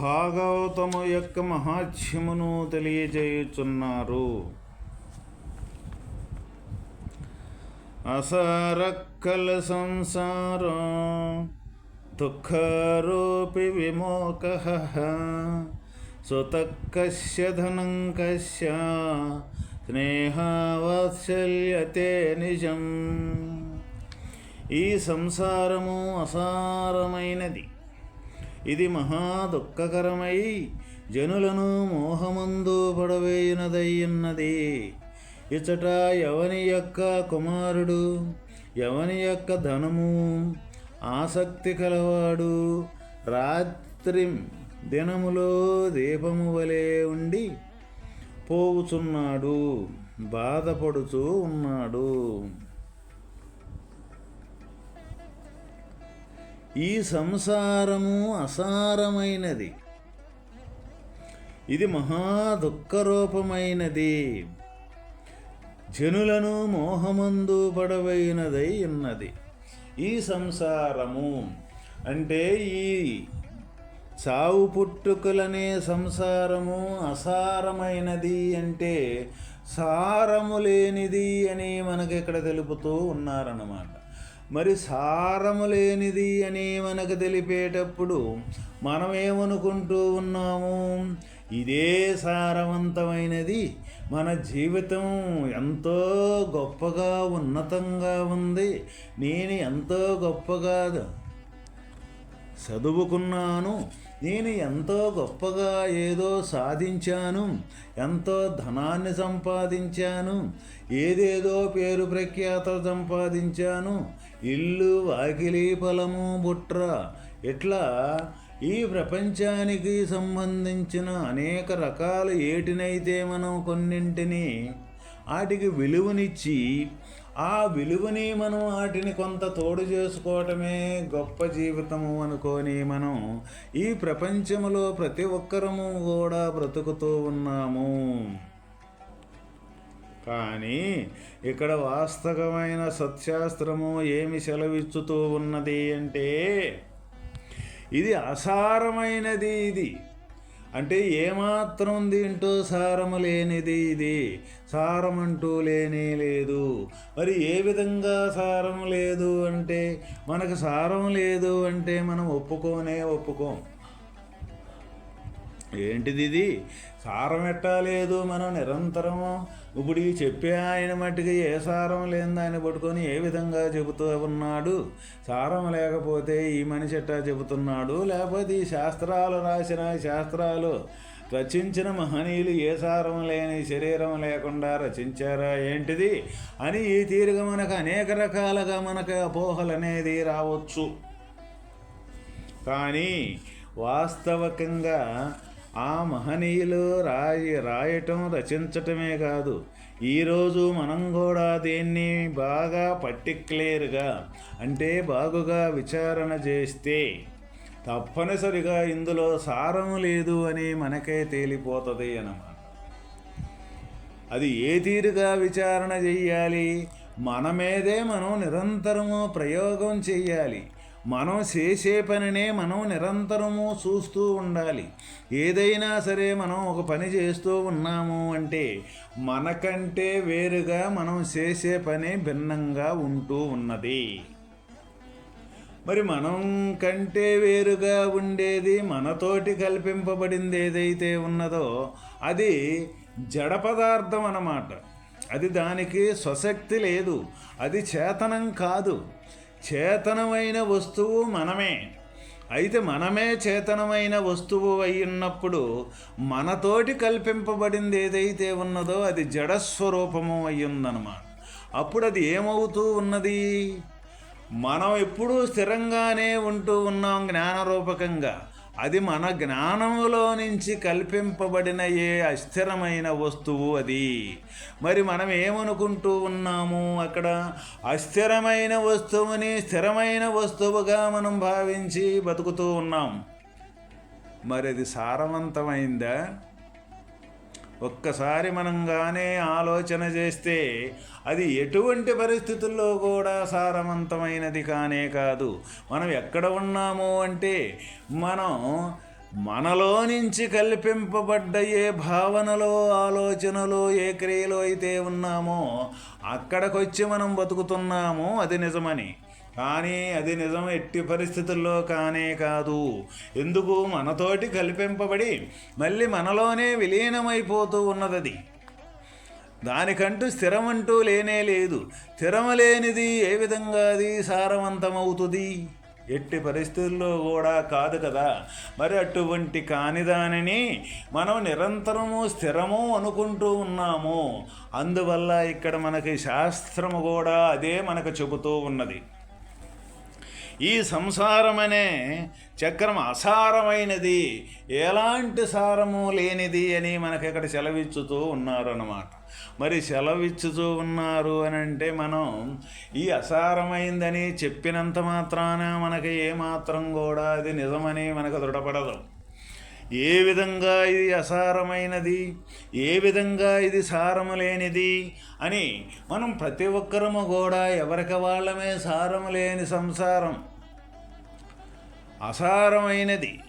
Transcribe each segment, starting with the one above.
భాగవతము యొక్క మహాత్మ్యమును తెలియజేయుచున్నారు. అసారక్కల సంసార దుఃఖరూపి విమోక. సుతకస్య ధనం కస్య స్నేహవాత్సల్యతే నిజం. ఈ సంసారము అసారమైనది. ఇది మహా దుఃఖకరమై జనులను మోహమందు పడవేయునదయ్యున్నది. ఇచట ఎవని యొక్క కుమారుడు ఎవని యొక్క ధనము ఆసక్తి కలవాడు రాత్రి దినములో దీపము వలె ఉండి పోవుచున్నాడు బాధపడుచూ ఉన్నాడు. ఈ సంసారము అసారమైనది. ఇది మహా దుఃఖరూపమైనది. జనులను మోహమందు పడవైనదై ఉన్నది. ఈ సంసారము అంటే ఈ చావు పుట్టుకలనే సంసారము అసారమైనది అంటే సారము లేనిది అని మనకి ఇక్కడ తెలుపుతూ ఉన్నారన్నమాట. మరి సారము లేనిది అని మనకు తెలిపేటప్పుడు మనమేమనుకుంటూ ఉన్నాము? ఇదే సారవంతమైనది. మన జీవితం ఎంతో గొప్పగా ఉన్నతంగా ఉంది. నేను ఎంతో గొప్పగా చదువుకున్నాను. నేను ఎంతో గొప్పగా ఏదో సాధించాను. ఎంతో ధనాన్ని సంపాదించాను. ఏదేదో పేరు ప్రఖ్యాత సంపాదించాను. ఇల్లు వాకిలి పొలము బుట్ర. ఇట్లా ఈ ప్రపంచానికి సంబంధించిన అనేక రకాల ఏటినైతే మనం కొన్నింటిని వాటికి విలువనిచ్చి ఆ విలువని మనం వాటిని కొంత తోడు చేసుకోవటమే గొప్ప జీవితము అనుకొని మనం ఈ ప్రపంచంలో ప్రతి ఒక్కరము కూడా బ్రతుకుతూ ఉన్నాము. కానీ ఇక్కడ వాస్తవమైన సత్శాస్త్రము ఏమి సెలవిచ్చుతూ ఉన్నది అంటే ఇది అసారమైనది ఇది. అంటే ఏమాత్రం దీంట్లో సారము లేనిది ఇది. సారమంటూ లేనే లేదు. మరి ఏ విధంగా సారం లేదు అంటే మనకు సారం లేదు అంటే మనం ఒప్పుకోనే ఒప్పుకోం. ఏంటిది ఇది? సారం ఎట్టా లేదు మనం నిరంతరము. ఇప్పుడు ఈ చెప్పే ఆయన మట్టికి ఏ సారం లేని దాన్ని పట్టుకొని ఏ విధంగా చెబుతూ ఉన్నాడు? సారం లేకపోతే ఈ మనిషి ఎట్టా చెబుతున్నాడు? లేకపోతే ఈ శాస్త్రాలు రాసిన శాస్త్రాలు రచించిన మహనీయులు ఏ సారం లేని శరీరం లేకుండా రచించారా ఏంటిది? అని ఈ తీరుగా మనకు అనేక రకాలుగా మనకు అపోహలు అనేది రావచ్చు. కానీ వాస్తవకంగా ఆ మహనీయులు రాయి రాయటం రచించటమే కాదు. ఈరోజు మనం కూడా దీన్ని బాగా పర్టిక్యులర్గా అంటే బాగుగా విచారణ చేస్తే తప్పనిసరిగా ఇందులో సారం లేదు అని మనకే తేలిపోతుంది అన్నమాట. అది ఏ తీరుగా విచారణ చెయ్యాలి? మన మీదే మనం నిరంతరము ప్రయోగం చెయ్యాలి. మనం చేసే పనినే మనం నిరంతరము చూస్తూ ఉండాలి. ఏదైనా సరే మనం ఒక పని చేస్తూ ఉన్నాము అంటే మనకంటే వేరుగా మనం చేసే పని భిన్నంగా ఉంటూ ఉన్నది. మరి మనం కంటే వేరుగా ఉండేది మనతోటి కల్పింపబడింది ఏదైతే ఉన్నదో అది జడ పదార్థం అన్నమాట. అది దానికి స్వశక్తి లేదు. అది చేతనం కాదు. చేతనమైన వస్తువు మనమే. అయితే మనమే చేతనమైన వస్తువు అయ్యున్నప్పుడు మనతోటి కల్పింపబడింది ఏదైతే ఉన్నదో అది జడస్వరూపము అయ్యిందనమాట అప్పుడు అది ఏమవుతూ ఉన్నది? మనం ఎప్పుడూ స్థిరంగానే ఉంటూ ఉన్నాం జ్ఞానరూపకంగా. అది మన జ్ఞానములో నుంచి కల్పింపబడిన ఏ అస్థిరమైన వస్తువు అది. మరి మనం ఏమనుకుంటూ ఉన్నాము అక్కడ? అస్థిరమైన వస్తువుని స్థిరమైన వస్తువుగా మనం భావించి బతుకుతూ ఉన్నాం. మరి అది సారవంతమైందా? ఒక్కసారి మనంగానే ఆలోచన చేస్తే అది ఎటువంటి పరిస్థితుల్లో కూడా సారవంతమైనది కానే కాదు. మనం ఎక్కడ ఉన్నాము అంటే మనం మనలో నుంచి కల్పింపబడ్డ ఏ భావనలో ఆలోచనలో ఏ క్రియలో అయితే ఉన్నామో అక్కడికొచ్చి మనం బతుకుతున్నామో అది నిజమని. కానీ అది నిజం ఎట్టి పరిస్థితుల్లో కానే కాదు. ఎందుకు? మనతోటి కల్పింపబడి మళ్ళీ మనలోనే విలీనమైపోతూ ఉన్నది దానికంటూ స్థిరమంటూ లేనే లేదు. స్థిరమలేనిది ఏ విధంగా అది సారవంతమవుతుంది? ఎట్టి పరిస్థితుల్లో కూడా కాదు కదా. మరి అటువంటి కాని దానిని మనం నిరంతరము స్థిరము అనుకుంటూ ఉన్నాము. అందువల్ల ఇక్కడ మనకి శాస్త్రము కూడా అదే మనకు చెబుతూ ఉన్నది. ఈ సంసారమనే చక్రం అసారమైనది. ఎలాంటి సారము లేనిది అని మనకి ఇక్కడ సెలవిచ్చుతూ ఉన్నారు అన్నమాట మరి సెలవిచ్చుతూ ఉన్నారు అని అంటే మనం ఈ అసారమైందని చెప్పినంత మాత్రాన మనకి ఏమాత్రం కూడా అది నిజమని మనకు దృఢపడదు. ఏ విధంగా ఇది అసారమైనది? ఏ విధంగా ఇది సారము లేనిది? అని మనం ప్రతి ఒక్కరము కూడా ఎవరికి వాళ్ళమే సారము లేని సంసారం. అసారమైనది.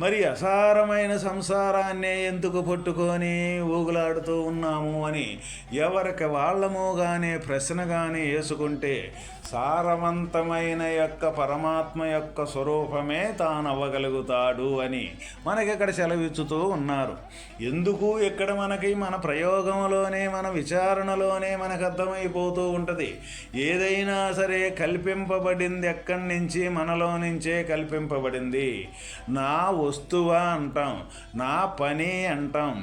మరి అసారమైన సంసారాన్నే ఎందుకు పట్టుకొని ఊగులాడుతూ ఉన్నాము అని ఎవరికి వాళ్ళము కానీ ప్రశ్న కానీ వేసుకుంటే సారవంతమైన యొక్క పరమాత్మ యొక్క స్వరూపమే తాను అవ్వగలుగుతాడు అని మనకి ఇక్కడ సెలవిచ్చుతూ ఉన్నారు. ఎందుకు ఇక్కడ మనకి మన ప్రయోగంలోనే మన విచారణలోనే మనకు అర్థమైపోతూ ఉంటుంది. ఏదైనా సరే కల్పింపబడింది ఎక్కడి నుంచి మనలో నుంచే కల్పింపబడింది. నా వస్తువా అంటాం నా పని అంటాం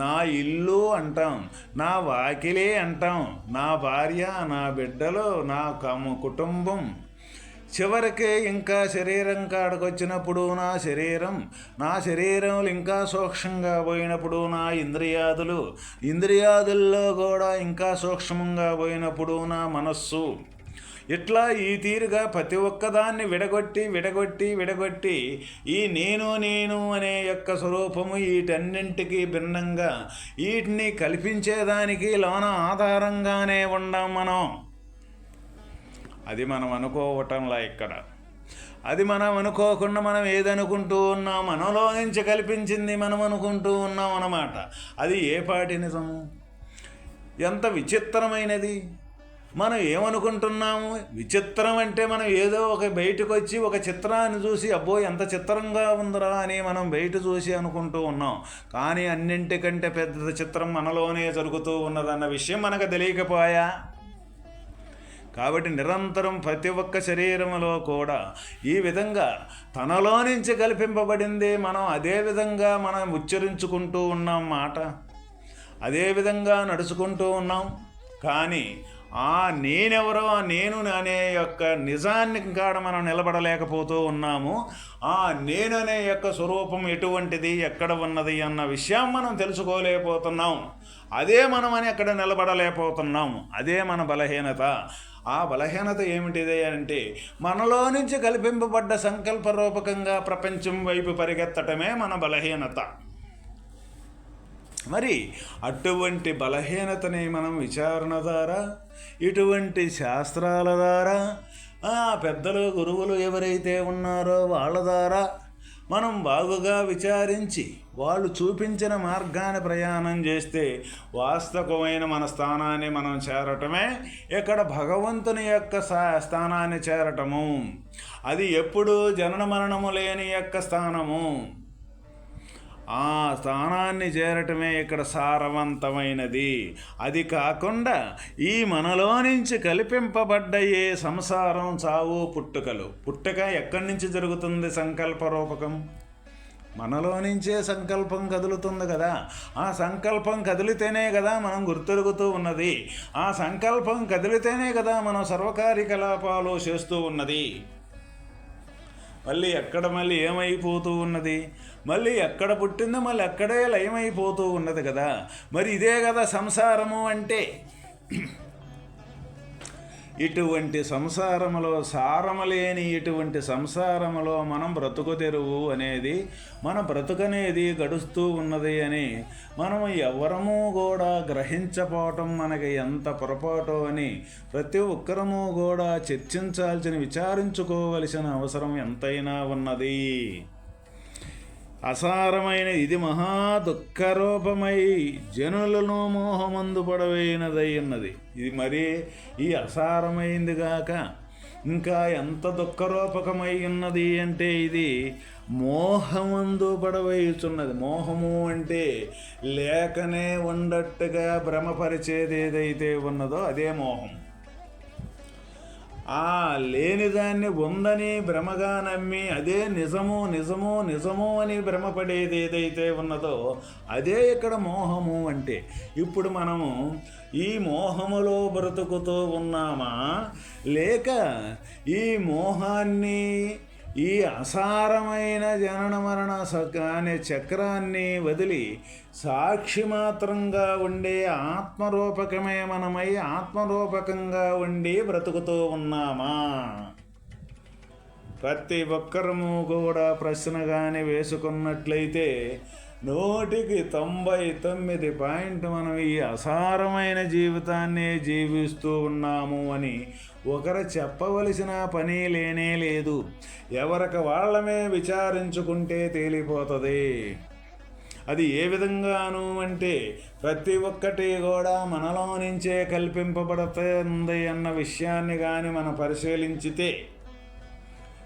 నా ఇల్లు అంటాం నా వాకిలే అంటాం నా భార్య నా బిడ్డలు నా కము కుటుంబం. చివరికి ఇంకా శరీరం కాడకొచ్చినప్పుడు నా శరీరం నా శరీరం ఇంకా సూక్ష్మంగా పోయినప్పుడు నా ఇంద్రియాదులు ఇంద్రియాదుల్లో కూడా ఇంకా సూక్ష్మంగా పోయినప్పుడు నా మనస్సు. ఇట్లా ఈ తీరుగా ప్రతి ఒక్కదాన్ని విడగొట్టి విడగొట్టి విడగొట్టి ఈ నేను నేను అనే యొక్క స్వరూపము వీటన్నింటికి భిన్నంగా వీటిని కల్పించేదానికి లోన ఆధారంగానే ఉండం మనం. అది మనం అనుకోవటంలా ఇక్కడ. అది మనం అనుకోకుండా మనం ఏదనుకుంటూ ఉన్నాం మనలో నుంచి కల్పించింది మనం అనుకుంటూ ఉన్నాం అన్నమాట. అది ఏ పాటి నిజము? ఎంత విచిత్రమైనది? మనం ఏమనుకుంటున్నాము? విచిత్రం అంటే మనం ఏదో ఒక బయటకు వచ్చి ఒక చిత్రాన్ని చూసి అబ్బో ఎంత చిత్రంగా ఉందిరా అని మనం బయట చూసి అనుకుంటూ ఉన్నాం. కానీ అన్నింటికంటే పెద్ద చిత్రం మనలోనే జరుగుతూ ఉన్నదన్న విషయం మనకు తెలియకపోయా? కాబట్టి నిరంతరం ప్రతి ఒక్క శరీరంలో కూడా ఈ విధంగా తనలో నుంచి కల్పింపబడింది మనం అదే విధంగా మనం ఉచ్చరించుకుంటూ ఉన్నాం మాట. అదే విధంగా నడుచుకుంటూ ఉన్నాం. కానీ ఆ నేనెవరో నేను అనే యొక్క నిజాన్ని కాడ మనం నిలబడలేకపోతూ ఉన్నాము. ఆ నేను అనే యొక్క స్వరూపం ఎటువంటిది ఎక్కడ ఉన్నది అన్న విషయం మనం తెలుసుకోలేకపోతున్నాం. అదే మనం అని అక్కడ నిలబడలేకపోతున్నాం అదే మన బలహీనత. ఆ బలహీనత ఏమిటిది అంటే మనలో నుంచి కల్పింపబడ్డ సంకల్ప రూపకంగా ప్రపంచం వైపు పరిగెత్తటమే మన బలహీనత. మరి అటువంటి బలహీనతని మనం విచారణ ద్వారా ఇటువంటి శాస్త్రాల ద్వారా పెద్దలు గురువులు ఎవరైతే ఉన్నారో వాళ్ళ ద్వారా మనం బాగుగా విచారించి వాళ్ళు చూపించిన మార్గాన్ని ప్రయాణం చేస్తే వాస్తవమైన మన స్థానాన్ని మనం చేరటమే ఇక్కడ భగవంతుని యొక్క స్థానాన్ని చేరటము. అది ఎప్పుడు జనన మరణము లేని యొక్క స్థానము. ఆ స్థానాన్ని చేరటమే ఇక్కడ సారవంతమైనది. అది కాకుండా ఈ మనలో నుంచి కల్పింపబడ్డ ఏ సంసారం చావు పుట్టుకలు? పుట్టుక ఎక్కడి నుంచి జరుగుతుంది సంకల్ప రూపకం మనలో నుంచే సంకల్పం కదులుతుంది కదా. ఆ సంకల్పం కదిలితేనే కదా మనం గుర్తెరుగుతూ ఉన్నది. ఆ సంకల్పం కదిలితేనే కదా మనం సర్వకార్యకలాపాలు చేస్తూ ఉన్నది. మళ్ళీ ఎక్కడ మళ్ళీ ఏమైపోతూ ఉన్నది? మళ్ళీ ఎక్కడ పుట్టిందో మళ్ళీ అక్కడే లయమైపోతూ ఉన్నది కదా. మరి ఇదే కదా సంసారము అంటే? ఇటువంటి సంసారములో సారము లేని ఇటువంటి సంసారములో మనం బ్రతుకు తెరువు అనేది మన బ్రతుకనేది గడుస్తూ ఉన్నది అని మనం ఎవరము కూడా గ్రహించపోవటం మనకి ఎంత పొరపాటు అని ప్రతి ఒక్కరము కూడా చర్చించాల్సిన విచారించుకోవలసిన అవసరం ఎంతైనా ఉన్నది. అసారమైన ఇది మహా దుఃఖరూపమై జనులను మోహమందు పడవైనదయ్యున్నది ఇది మరి ఈ అసారమైంది గాక ఇంకా ఎంత దుఃఖరూపకమై ఉన్నది అంటే ఇది మోహమందు పడవేయుచున్నది. మోహము అంటే లేకనే ఉండట్టుగా భ్రమపరిచేది ఏదైతే ఉన్నదో అదే మోహం. ఆ లేనిదాన్ని ఉందని భ్రమగా నమ్మి అదే నిజము నిజము నిజము అని భ్రమపడేది ఏదైతే ఉన్నదో అదే ఇక్కడ మోహము అంటే. ఇప్పుడు మనము ఈ మోహములో బ్రతుకుతూ ఉన్నామా? లేక ఈ మోహాన్ని ఈ అసారమైన జనన మరణ అనే చక్రాన్ని వదిలి సాక్షి మాత్రంగా ఉండే ఆత్మరూపకమే మనమై ఆత్మరూపకంగా ఉండి బ్రతుకుతూ ఉన్నామా? ప్రతి ఒక్కరము కూడా ప్రశ్నగానే వేసుకున్నట్లయితే నూటికి తొంభై తొమ్మిది పాయింట్ మనం ఈ అసారమైన జీవితాన్ని జీవిస్తూ ఉన్నాము అని ఒకరు చెప్పవలసిన పని లేనే లేదు. ఎవరికి వాళ్ళమే విచారించుకుంటే తేలిపోతుంది. అది ఏ విధంగాను అంటే ప్రతి ఒక్కటి కూడా మనలో నుంచే కల్పింపబడుతుంది అన్న విషయాన్ని కానీ మనం పరిశీలించితే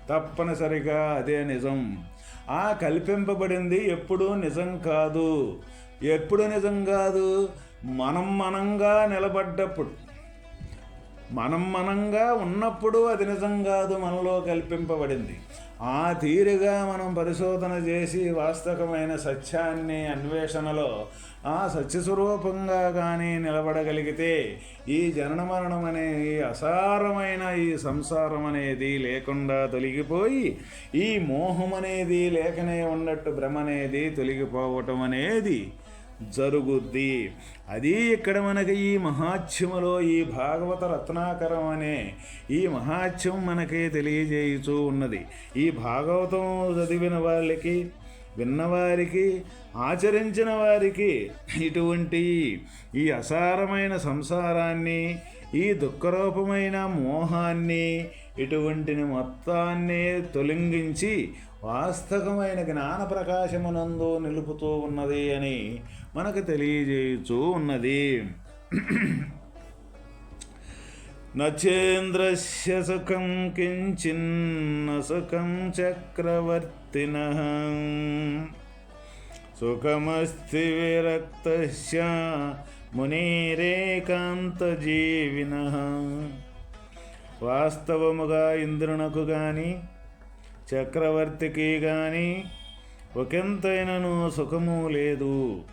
తప్పనిసరిగా అదే నిజం. ఆ కల్పింపబడింది ఎప్పుడూ నిజం కాదు. ఎప్పుడు నిజం కాదు? మనం మనంగా నిలబడ్డప్పుడు. మనం మనంగా ఉన్నప్పుడు అది నిజం కాదు మనలో కల్పింపబడింది. ఆ తీరుగా మనం పరిశోధన చేసి వాస్తవమైన సత్యాన్ని అన్వేషణలో ఆ సత్యస్వరూపంగా కానీ నిలబడగలిగితే ఈ జనన మరణం అనే ఈ అసారమైన ఈ సంసారం అనేది లేకుండా తొలగిపోయి ఈ మోహం అనేది లేకనే ఉన్నట్టు భ్రమ అనేది తొలగిపోవటం అనేది జరుగుద్ది. అది ఇక్కడ మనకి ఈ మహాత్యములో ఈ భాగవత రత్నాకరం అనే ఈ మహాత్యం మనకి తెలియజేయుచూ ఉన్నది. ఈ భాగవతం చదివిన వాళ్ళకి విన్నవారికి ఆచరించిన వారికి ఇటువంటి ఈ అసారమైన సంసారాన్ని ఈ దుఃఖరూపమైన మోహాన్ని ఇటువంటిని మొత్తాన్ని తొలగించి వాస్తవమైన జ్ఞాన ప్రకాశమునందు నిలుపుతూ ఉన్నది అని మనకు తెలియజేయుచూ ఉన్నది. నచేంద్రస్య సుఖం కించిన్న సుఖం చక్రవర్తిన. సుఖమస్తి విరక్త మునిరేకాంతజీవిన. వాస్తవముగా ఇంద్రునకు కానీ చక్రవర్తికి గాని ఒకెంతైనను సుఖము లేదు.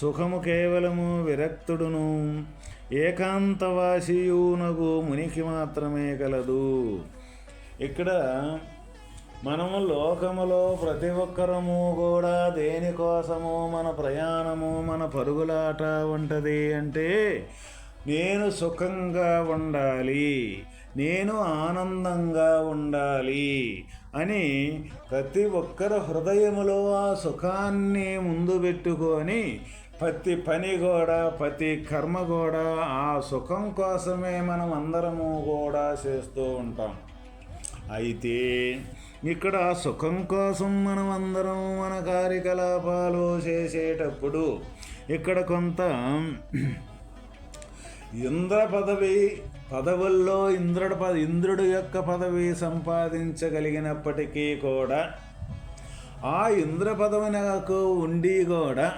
సుఖము కేవలము విరక్తుడును ఏకాంతవాసియునగు మునికి మాత్రమే కలదు ఇక్కడ మనము లోకములో ప్రతి ఒక్కరము కూడా దేనికోసము మన ప్రయాణము మన పరుగులాట ఉంటుంది అంటే నేను సుఖంగా ఉండాలి నేను ఆనందంగా ఉండాలి అని ప్రతి ఒక్కరు హృదయములో ఆ సుఖాన్ని ముందు పెట్టుకొని ప్రతి పని కూడా ప్రతి కర్మ కూడా ఆ సుఖం కోసమే మనం అందరము కూడా చేస్తూ ఉంటాం. అయితే ఇక్కడ సుఖం కోసం మనం అందరం మన కార్యకలాపాలు చేసేటప్పుడు ఇక్కడ కొంత ఇంద్ర పదవి పదవుల్లో ఇంద్రుడు పద ఇంద్రుడు యొక్క పదవి సంపాదించగలిగినప్పటికీ కూడా ఆ ఇంద్ర పదవినకు ఉండి కూడా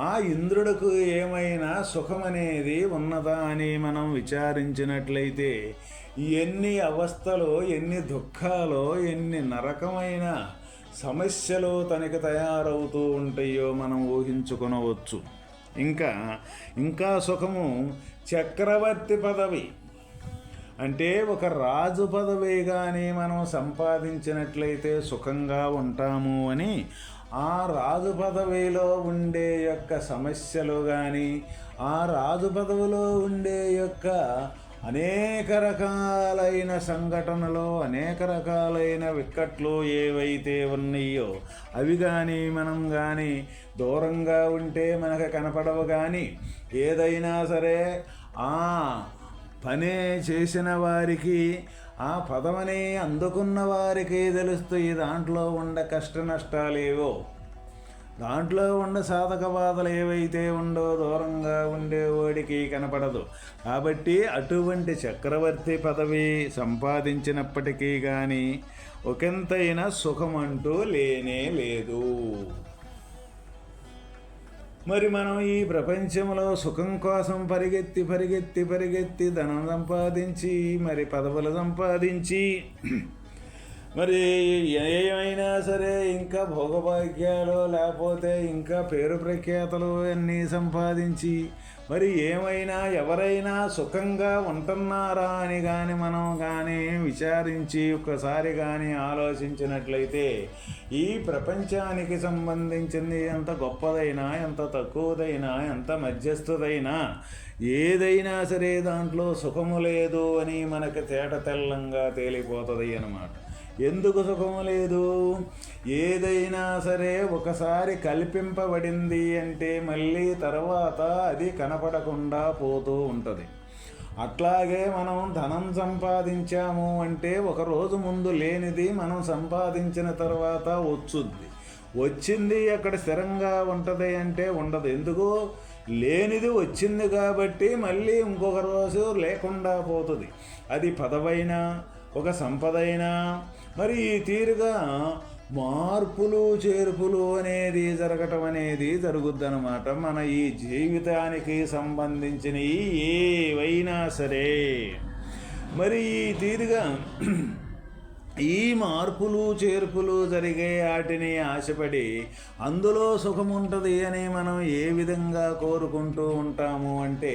ఆ ఇంద్రుడికి ఏమైనా సుఖమనేది ఉన్నదా అని మనం విచారించినట్లయితే ఎన్ని అవస్థలు ఎన్ని దుఃఖాలు ఎన్ని నరకమైన సమస్యలు తనకి తయారవుతూ ఉంటాయో మనం ఊహించుకునవచ్చు. ఇంకా ఇంకా సుఖము చక్రవర్తి పదవి అంటే ఒక రాజు పదవి కానీ మనం సంపాదించినట్లయితే సుఖంగా ఉంటాము అని ఆ రాజు పదవిలో ఉండే యొక్క సమస్యలు కానీ ఆ రాజు పదవిలో ఉండే యొక్క అనేక రకాలైన సంఘటనలు అనేక రకాలైన విక్కట్లు ఏవైతే ఉన్నాయో అవి కానీ మనం కానీ దూరంగా ఉంటే మనకు కనపడవు కానీ ఏదైనా సరే ఆ పనే చేసిన వారికి ఆ పదమని అందుకున్న వారికి తెలుస్తూ దాంట్లో ఉండ కష్ట నష్టాలేవో దాంట్లో ఉండ సాధక బాధలు ఏవైతే ఉండో దూరంగా ఉండేవాడికి కనపడదు. కాబట్టి అటువంటి చక్రవర్తి పదవి సంపాదించినప్పటికీ కానీ ఒకంతైనా సుఖం అంటూ లేనే లేదు. మరి మనం ఈ ప్రపంచంలో సుఖం కోసం పరిగెత్తి పరిగెత్తి పరిగెత్తి ధనం సంపాదించి మరి పదవులు సంపాదించి మరి ఏమైనా సరే ఇంకా భోగభాగ్యాలు లేకపోతే ఇంకా పేరు ప్రఖ్యాతలు అన్నీ సంపాదించి మరి ఏమైనా ఎవరైనా సుఖంగా ఉంటున్నారా అని కానీ మనం కానీ విచారించి ఒక్కసారి కానీ ఆలోచించినట్లయితే ఈ ప్రపంచానికి సంబంధించింది ఎంత గొప్పదైనా ఎంత తక్కువదైనా ఎంత మధ్యస్థుదైనా ఏదైనా సరే దాంట్లో సుఖము లేదు అని మనకి తేట తెల్లంగా తేలిపోతుంది అన్నమాట. ఎందుకు సుఖం లేదు? ఏదైనా సరే ఒకసారి కల్పింపబడింది అంటే మళ్ళీ తర్వాత అది కనపడకుండా పోతూ ఉంటుంది. అట్లాగే మనం ధనం సంపాదించాము అంటే ఒక రోజు ముందు లేనిది మనం సంపాదించిన తర్వాత వచ్చుద్ది. వచ్చింది అక్కడ స్థిరంగా ఉంటుంది అంటే ఉండదు. ఎందుకు? లేనిది వచ్చింది కాబట్టి మళ్ళీ ఇంకొక రోజు లేకుండా పోతుంది. అది పదవైనా ఒక సంపదైనా మరి ఈ తీరుగా మార్పులు చేర్పులు అనేది జరగటం అనేది జరుగుద్దనమాట మన ఈ జీవితానికి సంబంధించినవి ఏవైనా సరే. మరి ఈ తీరుగా ఈ మార్పులు చేర్పులు జరిగే వాటిని ఆశపడి అందులో సుఖముంటుంది అని మనం ఏ విధంగా కోరుకుంటూ ఉంటాము అంటే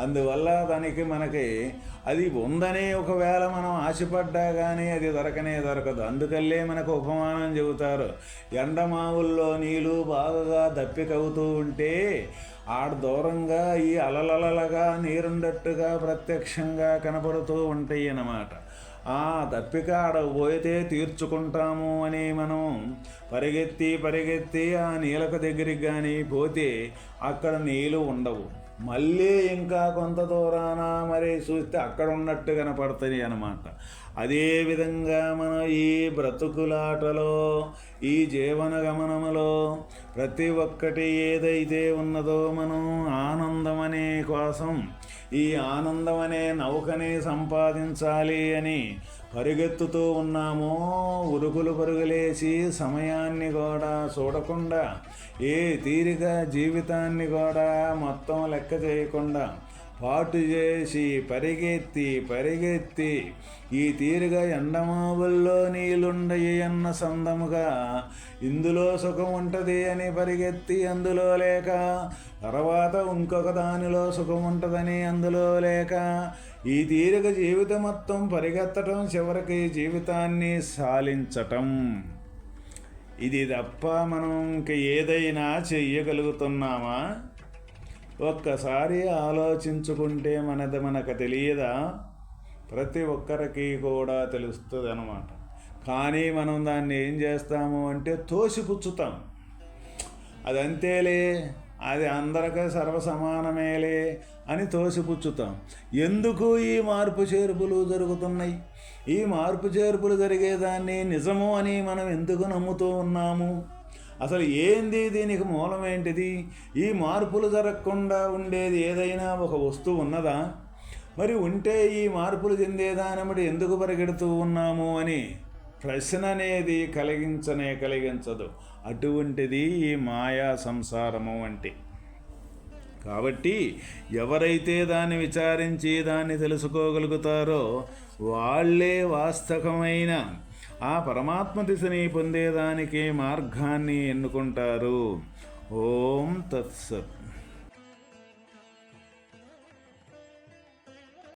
అందువల్ల దానికి మనకి అది ఉందని ఒకవేళ మనం ఆశపడ్డా కానీ అది దొరకనే దొరకదు. అందుకల్లే మనకు ఉపమానం చెబుతారు. ఎండమావుల్లో నీళ్ళు బాగా దప్పికవుతూ ఉంటే ఆడ దూరంగా ఈ అలలలగా నీరుండట్టుగా ప్రత్యక్షంగా కనపడుతూ ఉంటాయి అన్నమాట. ఆ దప్పిక ఆడ పోయితే తీర్చుకుంటాము అని మనం పరిగెత్తి పరిగెత్తి ఆ నీళ్ళకు దగ్గరికి కానీ పోతే అక్కడ నీళ్ళు ఉండవు. మళ్ళీ ఇంకా కొంత దూరాన మరి చూస్తే అక్కడ ఉన్నట్టు కనపడుతుంది అనమాట అదేవిధంగా మనం ఈ బ్రతుకులాటలో ఈ జీవన గమనములో ప్రతి ఒక్కటి ఏదైతే ఉన్నదో మనం ఆనందం అనే కోసం ఈ ఆనందం అనే నౌకని సంపాదించాలి అని పరిగెత్తుతూ ఉన్నామో ఉరుకులు పరుగులేసి సమయాన్ని కూడా చూడకుండా ఏ తీరిక జీవితాన్ని కూడా మొత్తం లెక్క చేయకుండా పాటు చేసి పరిగెత్తి పరిగెత్తి ఈ తీరుగా ఎండమావుల్లో నీళ్ళుండయి అన్న సందముగా ఇందులో సుఖం ఉంటుంది అని పరిగెత్తి అందులో లేక తర్వాత ఇంకొక దానిలో సుఖం ఉంటుందని అందులో లేక ఈ తీరిక జీవితం మొత్తం పరిగెత్తటం చివరికి జీవితాన్ని సాలించటం. ఇది తప్ప మనం ఇంక ఏదైనా చెయ్యగలుగుతున్నామా? ఒక్కసారి ఆలోచించుకుంటే మనది మనకు తెలియదా? ప్రతి ఒక్కరికి కూడా తెలుస్తుంది అనమాట కానీ మనం దాన్ని ఏం చేస్తాము అంటే తోసిపుచ్చుతాం. అది అంతేలే అది అందరికీ సర్వసమానమేలే అని తోసిపుచ్చుతాం. ఎందుకు ఈ మార్పు చేర్పులు జరుగుతున్నాయి? ఈ మార్పు చేర్పులు జరిగేదాన్ని నిజము అని మనం ఎందుకు నమ్ముతూ ఉన్నాము? అసలు ఏంది దీనికి మూలం ఏంటిది? ఈ మార్పులు జరగకుండా ఉండేది ఏదైనా ఒక వస్తువు ఉన్నదా? మరి ఉంటే ఈ మార్పులు చెందేదానమటి ఎందుకు పరిగెడుతూ ఉన్నాము అని ప్రశ్న అనేది కలిగించనే కలిగించదు. అటువంటిది ఈ మాయా సంసారము అంటే కాబట్టి ఎవరైతే దాన్ని విచారించి దాన్ని తెలుసుకోగలుగుతారో వాళ్ళే వాస్తవమైన ఆ పరమాత్మ దిశని పొందేదానికి మార్గాన్ని ఎన్నుకుంటారు. ఓం తత్సత్.